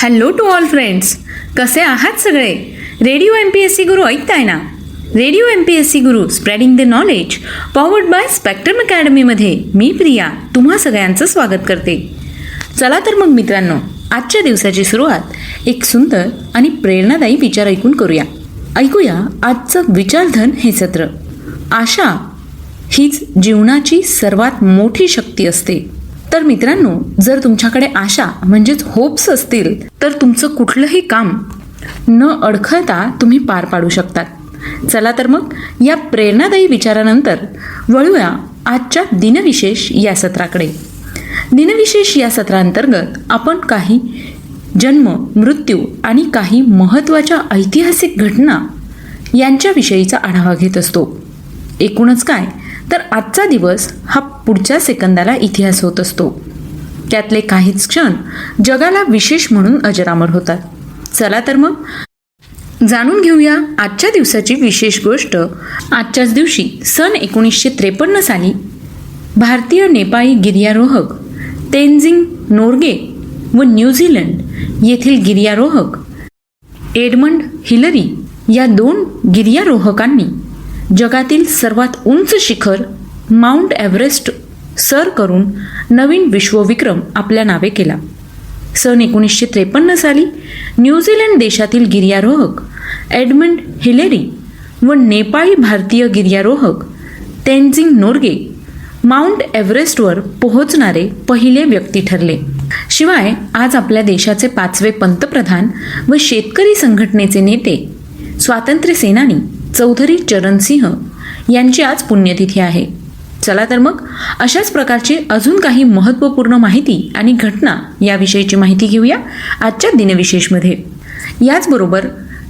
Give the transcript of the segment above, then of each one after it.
Hello to all friends कसे आहात सगळे? Radio M P S C Guru ऐकताय ना? Radio M P S C Guru spreading the knowledge powered by spectrum अकॅडमीमध्ये मी प्रिया तुम्हा सगळ्यांचं स्वागत करते. चला तर मग मित्रांनो आजच्या दिवसाची सुरुवात एक सुंदर आणि प्रेरणादायी विचार ऐकून करूया. ऐकूया आजचं विचारधन हे सत्र. आशा हीच जीवनाची सर्वात मोठी शक्ती असते. तर मित्रांनो जर तुमच्याकडे आशा म्हणजेच होप्स असतील तर तुमचं कुठलंही काम न अडखळता तुम्ही पार पाडू शकतात. चला तर मग या प्रेरणादायी विचारानंतर वळूया आजच्या दिनविशेष या सत्राकडे. दिनविशेष या सत्रांतर्गत आपण काही जन्म मृत्यू आणि काही महत्त्वाच्या ऐतिहासिक घटना यांच्याविषयीचा आढावा घेत असतो. एकूणच काय? तर आजचा दिवस हा पुढच्या सेकंदाला इतिहास होत असतो. त्यातले काहीच क्षण जगाला विशेष म्हणून अजरामर होतात. चला तर मग जाणून घेऊया आजच्या दिवसाची विशेष गोष्ट. आजच्याच दिवशी सन एकोणीसशे त्रेपन्न साली भारतीय नेपाळी गिर्यारोहक तेनझिंग नोर्गे व न्यूझीलंड येथील गिर्यारोहक एडमंड हिलरी या दोन गिर्यारोहकांनी जगातील सर्वात उंच शिखर माउंट एव्हरेस्ट सर करून नवीन विश्वविक्रम आपल्या नावे केला. सन एकोणीसशे त्रेपन्न साली न्यूझीलंड देशातील गिर्यारोहक एडमंड हिलेरी व नेपाळी भारतीय गिर्यारोहक तेन्झिंग नोर्गे माउंट एव्हरेस्टवर पोहोचणारे पहिले व्यक्ती ठरले. शिवाय आज आपल्या देशाचे पाचवे पंतप्रधान व शेतकरी संघटनेचे नेते स्वातंत्र्य सेनानी चौधरी चरणसिंह यांची आज पुण्यतिथी आहे. चला तर मग अशाच प्रकारची अजून काही महत्त्वपूर्ण माहिती आणि घटना याविषयीची माहिती घेऊया आजच्या दिनविशेषमध्ये. याचबरोबर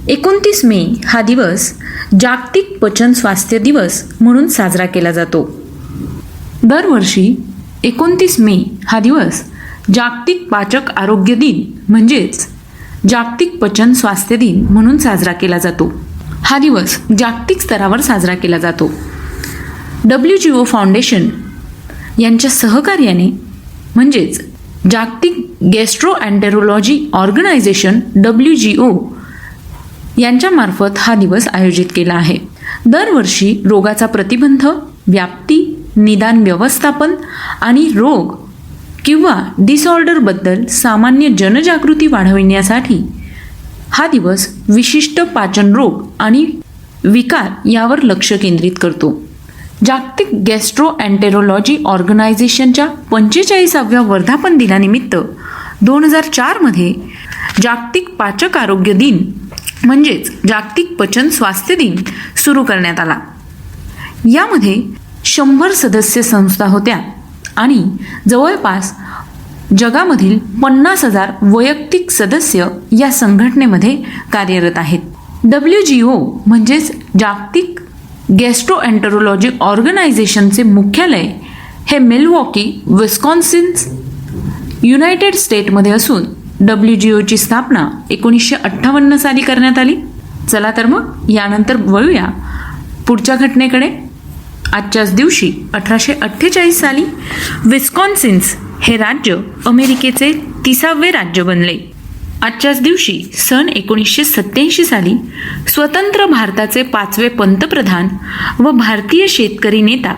एकोणतीस मे हा दिवस जागतिक पचन स्वास्थ्य दिवस म्हणून साजरा केला जातो. दरवर्षी एकोणतीस मे हा दिवस जागतिक पाचक आरोग्य दिन म्हणजेच जागतिक पचन स्वास्थ्य दिन म्हणून साजरा केला जातो. हा दिवस जागतिक स्तरावर साजरा केला जातो. डब्ल्यू जी ओ फाउंडेशन यांच्या सहकार्याने म्हणजेच जागतिक gastroenterology organisation W G O यांच्यामार्फत हा दिवस आयोजित केला आहे. दरवर्षी रोगाचा प्रतिबंध व्याप्ती निदान व्यवस्थापन आणि रोग किंवा डिसऑर्डरबद्दल सामान्य जनजागृती वाढविण्यासाठी हा दिवस विशिष्ट पाचन रोग आणि विकार यावर लक्ष केंद्रित करतो. जागतिक गॅस्ट्रो अँटेरोलॉजी ऑर्गनायझेशनच्या पंचेचाळीसाव्या वर्धापन दिनानिमित्त दोन हजार चारमध्ये जागतिक पाचक आरोग्य दिन म्हणजेच जागतिक पचन स्वास्थ्य दिन सुरू करण्यात आला. यामध्ये शंभर सदस्य संस्था होत्या आणि जवळपास जगामधील पन्नास हजार वैयक्तिक सदस्य या संघटनेमध्ये कार्यरत आहेत. डब्ल्यू जी ओ म्हणजेच जागतिक गॅस्ट्रो अँटरोलॉजी ऑर्गनायझेशनचे मुख्यालय हे मिलवॉकी विस्कॉन्सिन्स युनायटेड स्टेटमध्ये असून डब्ल्यू जी ओची स्थापना एकोणीसशे अठ्ठावन्न साली करण्यात आली. चला तर मग यानंतर वळूया पुढच्या घटनेकडे. आजच्याच दिवशी अठराशे अठ्ठेचाळीस साली विस्कॉन्सिन्स हे राज्य अमेरिकेचे तिसावे राज्य बनले. आजच्याच दिवशी सन एकोणीसशे सत्याऐंशी साली स्वतंत्र भारताचे पाचवे पंतप्रधान व भारतीय शेतकरी नेता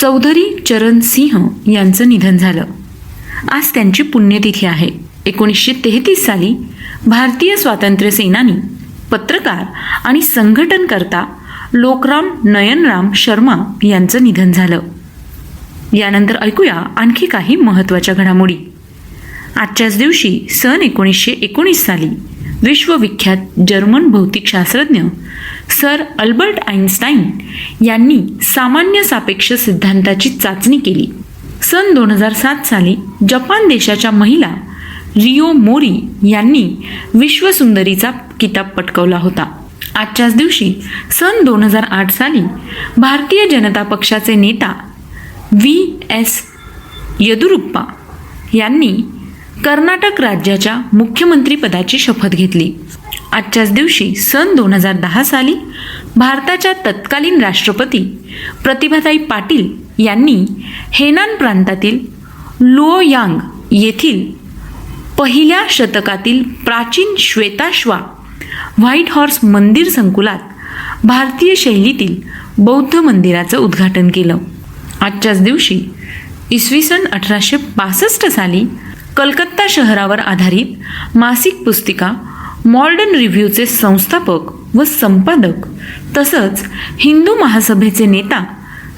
चौधरी चरण सिंह यांचं निधन झालं. आज त्यांची पुण्यतिथी आहे. एकोणीसशे तेहतीस साली भारतीय स्वातंत्र्य सेनानी पत्रकार आणि संघटनकर्ता लोकराम नयनराम शर्मा यांचं निधन झालं. यानंतर ऐकूया आणखी काही महत्त्वाच्या घडामोडी. आजच्याच दिवशी सन एकोणीसशे एकोणीस साली विश्वविख्यात जर्मन भौतिकशास्त्रज्ञ सर अल्बर्ट आईन्स्टाईन यांनी सामान्य सापेक्ष सिद्धांताची चाचणी केली. सन दोन हजार सात साली जपान देशाच्या महिला रिओ मोरी यांनी विश्वसुंदरीचा किताब पटकवला होता. आजच्याच दिवशी सन दोन हजार आठ साली भारतीय जनता पक्षाचे नेता व्ही एस यदुरुप्पा यांनी कर्नाटक राज्याच्या मुख्यमंत्रीपदाची शपथ घेतली. आजच्याच दिवशी सन दोन हजार दहा साली भारताच्या तत्कालीन राष्ट्रपती प्रतिभाताई पाटील यांनी हेनान प्रांतातील लुओयांग येथील पहिल्या शतकातील प्राचीन श्वेताश्वा व्हाईट हॉर्स मंदिर संकुलात भारतीय शैलीतील बौद्ध मंदिराचं उद्घाटन केलं. आजच्याच दिवशी इसवी सन अठराशे बासष्ट साली कलकत्ता शहरावर आधारित मासिक पुस्तिका मॉडर्न रिव्ह्यूचे संस्थापक व संपादक तसंच हिंदू महासभेचे नेता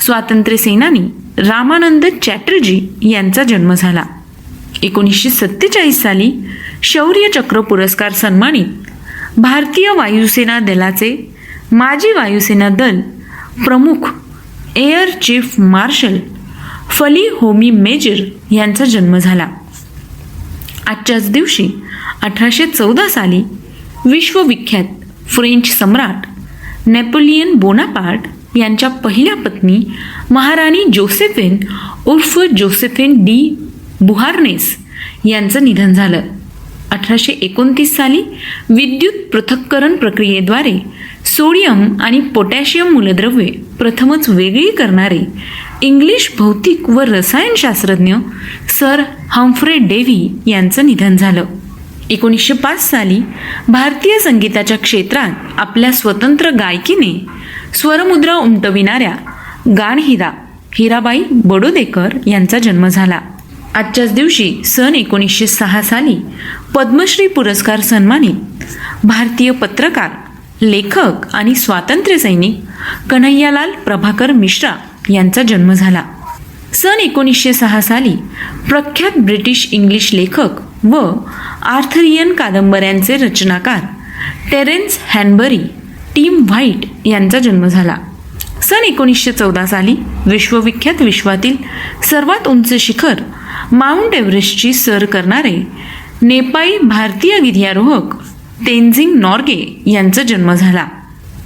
स्वातंत्र्यसेनानी रामानंद चॅटर्जी यांचा जन्म झाला. एकोणीसशे सत्तेचाळीस साली शौर्य चक्र पुरस्कार सन्मानित भारतीय वायुसेना दलाचे माजी वायुसेना दल प्रमुख एअर चीफ मार्शल फली होमी मेजर यांचा जन्म झाला. आजच्याच दिवशी अठराशे चौदा साली विश्वविख्यात फ्रेंच सम्राट नेपोलियन बोनापार्ट यांच्या पहिल्या पत्नी महाराणी जोसेफिन उर्फ जोसेफिन डी बुहारनेस यांचं निधन झालं. अठराशे एकोणतीस साली विद्युत पृथक्करण प्रक्रियेद्वारे सोडियम आणि पोटॅशियम मूलद्रव्ये प्रथमच वेगळी करणारे इंग्लिश भौतिक व रसायनशास्त्रज्ञ सर हम्फ्रे डेव्ही यांचं निधन झालं. एकोणीसशे पाच साली भारतीय संगीताच्या क्षेत्रात आपल्या स्वतंत्र गायकीने स्वरमुद्रा उमटविणाऱ्या गाणहिरा हिराबाई बडोदेकर यांचा जन्म झाला. आजच्याच दिवशी सन एकोणीसशे सहा साली पद्मश्री पुरस्कार सन्मानित भारतीय पत्रकार लेखक आणि स्वातंत्र्यसैनिक कन्हैयालाल प्रभाकर मिश्रा यांचा जन्म झाला. सन एकोणीसशे सहा साली प्रख्यात ब्रिटिश इंग्लिश लेखक व आर्थरियन कादंबऱ्यांचे रचनाकार टेरेन्स हॅनबरी टीम व्हाईट यांचा जन्म झाला. सन एकोणीसशे चौदा साली विश्वविख्यात विश्वातील सर्वात उंच शिखर माउंट एव्हरेस्टची सर करणारे नेपाळी भारतीय गिर्यारोहक तेन्झिंग नॉर्गे यांचा जन्म झाला.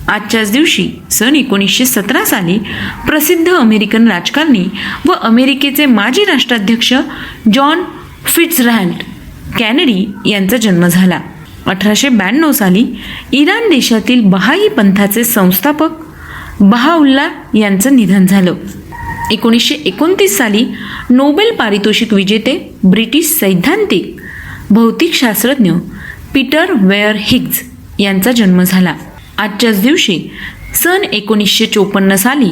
आजच्याच दिवशी सन एकोणीसशे सतरा साली प्रसिद्ध अमेरिकन राजकारणी व अमेरिकेचे माजी राष्ट्राध्यक्ष जॉन फिट्झरॅल्ड कॅनडी यांचा जन्म झाला. अठराशे ब्याण्णव साली इराण देशातील बहाई पंथाचे संस्थापक बहाउल्ला यांचं निधन झालं. एकोणीसशे एकोणतीस साली नोबेल पारितोषिक विजेते ब्रिटिश सैद्धांतिक भौतिकशास्त्रज्ञ पीटर वेअर हिग्ज यांचा जन्म झाला. आजच्याच दिवशी सन एकोणीसशे चोपन्न साली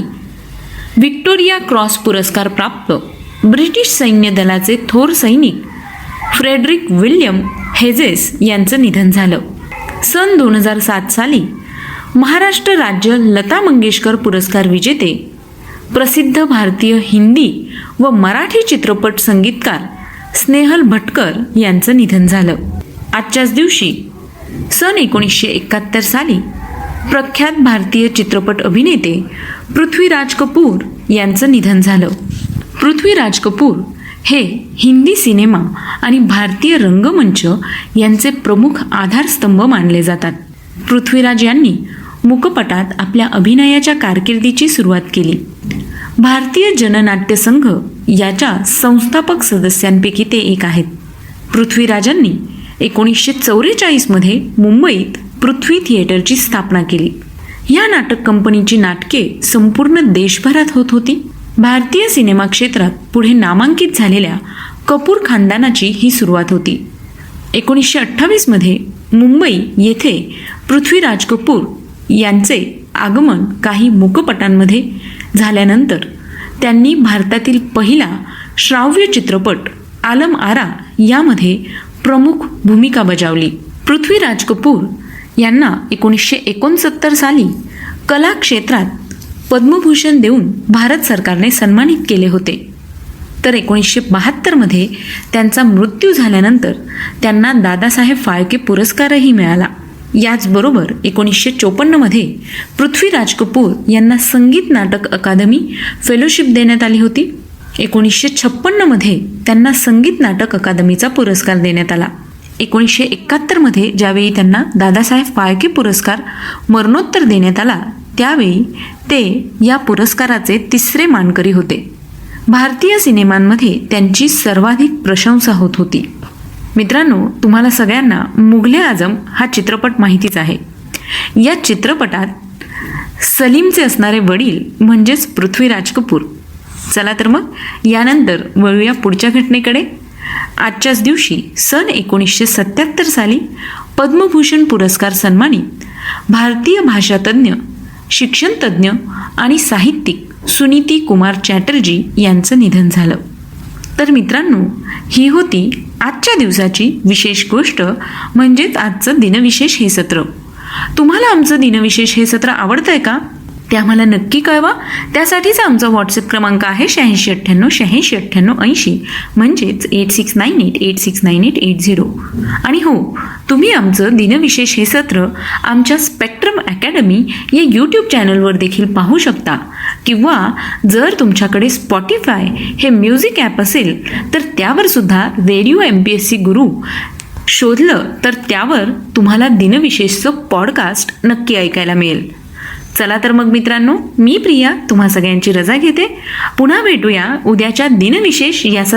व्हिक्टोरिया क्रॉस पुरस्कार प्राप्त ब्रिटिश सैन्य दलाचे थोर सैनिक फ्रेडरिक विल्यम हेजेस यांचं निधन झालं. सन दोन हजार सात साली महाराष्ट्र राज्य लता मंगेशकर पुरस्कार विजेते प्रसिद्ध भारतीय हिंदी व मराठी चित्रपट संगीतकार स्नेहल भटकर यांचं निधन झालं. आजच्याच दिवशी सन एकोणीसशे एकाहत्तर साली प्रख्यात भारतीय चित्रपट अभिनेते पृथ्वीराज कपूर यांचं निधन झालं. पृथ्वीराज कपूर हे हिंदी सिनेमा आणि भारतीय रंगमंच यांचे प्रमुख आधारस्तंभ मानले जातात. पृथ्वीराज यांनी मुकपटात आपल्या अभिनयाच्या कारकिर्दीची सुरुवात केली. भारतीय जननाट्य संघ याच्या संस्थापक सदस्यांपैकी ते एक आहेत. पृथ्वीराजांनी एकोणीसशे चौवेचाळीसमध्ये मुंबईत पृथ्वी थिएटरची स्थापना केली. या नाटक कंपनीची नाटके संपूर्ण देशभरात होत होती. भारतीय सिनेमा क्षेत्रात पुढे नामांकित झालेल्या कपूर खानदानाची ही सुरुवात होती. एकोणीसशे अठ्ठावीसमध्ये मुंबई येथे पृथ्वीराज कपूर यांचे आगमन काही मुकपटांमध्ये झाल्यानंतर त्यांनी भारतातील पहिला श्राव्य चित्रपट आलम आरा यामध्ये प्रमुख भूमिका बजावली. पृथ्वीराज कपूर यांना एकोणीसशे एकोणसत्तर साली कला क्षेत्रात पद्मभूषण देऊन भारत सरकारने सन्मानित केले होते. तर एकोणीसशे बहात्तरमध्ये त्यांचा मृत्यू झाल्यानंतर त्यांना दादासाहेब फाळके पुरस्कारही मिळाला. याचबरोबर एकोणीसशे चोपन्नमध्ये पृथ्वीराज कपूर यांना संगीत नाटक अकादमी फेलोशिप देण्यात आली होती. एकोणीसशे छप्पन्नमध्ये त्यांना संगीत नाटक अकादमीचा पुरस्कार देण्यात आला. एकोणीसशे एकाहत्तरमध्ये ज्यावेळी त्यांना दादासाहेब फाळके पुरस्कार मरणोत्तर देण्यात आला त्यावेळी ते या पुरस्काराचे तिसरे मानकरी होते. भारतीय सिनेमांमध्ये त्यांची सर्वाधिक प्रशंसा होत होती. मित्रांनो तुम्हाला सगळ्यांना मुघले आझम हा चित्रपट माहितीच आहे. या चित्रपटात सलीमचे असणारे वडील म्हणजेच पृथ्वीराज कपूर. चला तर मग यानंतर वळूया पुढच्या घटनेकडे. आजच्याच दिवशी सन एकोणीसशे सत्याहत्तर साली पद्मभूषण पुरस्कार सन्मानित भारतीय भाषातज्ञ शिक्षणतज्ञ आणि साहित्यिक सुनीती कुमार चॅटर्जी यांचं निधन झालं. तर मित्रांनो ही होती आजच्या दिवसाची विशेष गोष्ट म्हणजेच आजचं दिनविशेष हे सत्र. तुम्हाला आमचं दिनविशेष हे सत्र आवडतंय का? ते आम्हाला नक्की कळवा. त्यासाठीचा आमचा व्हॉट्सअप क्रमांक आहे शहाऐंशी अठ्ठ्याण्णव शहाऐंशी अठ्ठ्याण्णव ऐंशी. म्हणजेच eight six nine eight eight six nine eight eight zero आणि हो तुम्ही आमचं दिनविशेष हे सत्र आमच्या स्पेक्ट्रम अकॅडमी या यूट्यूब चॅनलवर देखील पाहू शकता. किंवा जर तुमच्याकडे स्पॉटीफाय हे म्युझिक ॲप असेल तर त्यावरसुद्धा radio M P S C Guru शोधलं तर त्यावर तुम्हाला दिनविशेषचं पॉडकास्ट नक्की ऐकायला मिळेल. चला तर मग मित्रांनो मी प्रिया तुम्हा सगळ्यांची रजा घेते. पुन्हा भेटूया उद्याच्या दिनविशेष या सत